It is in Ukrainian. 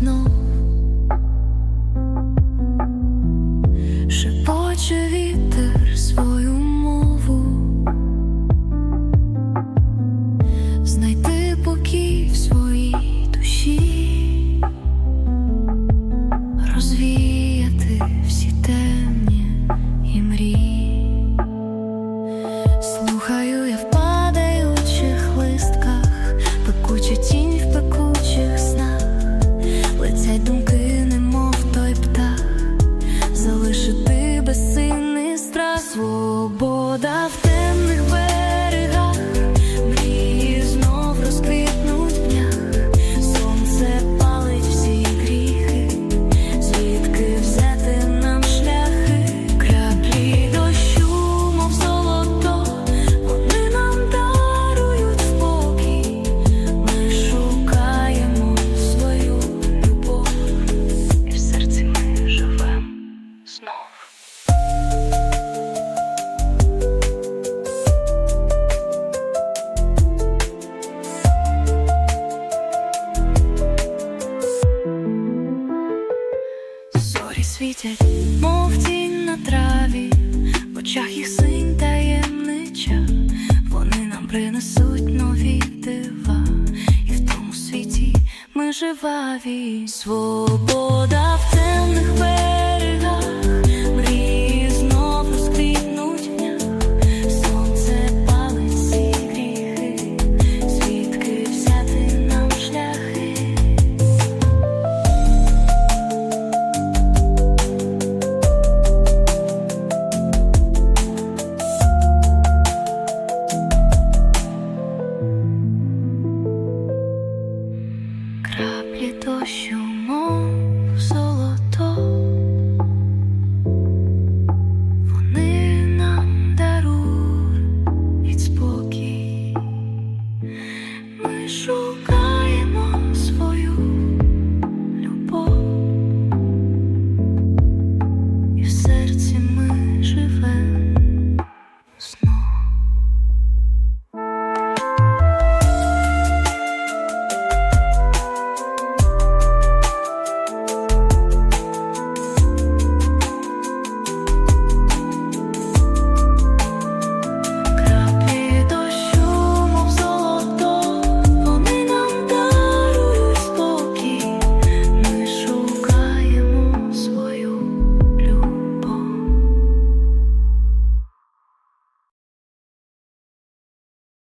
snow. Свобода в темних. Світять, мов тінь на траві, в очах їх синь таємнича, вони нам принесуть нові дива, і в тому світі ми живаві. Свобода в темних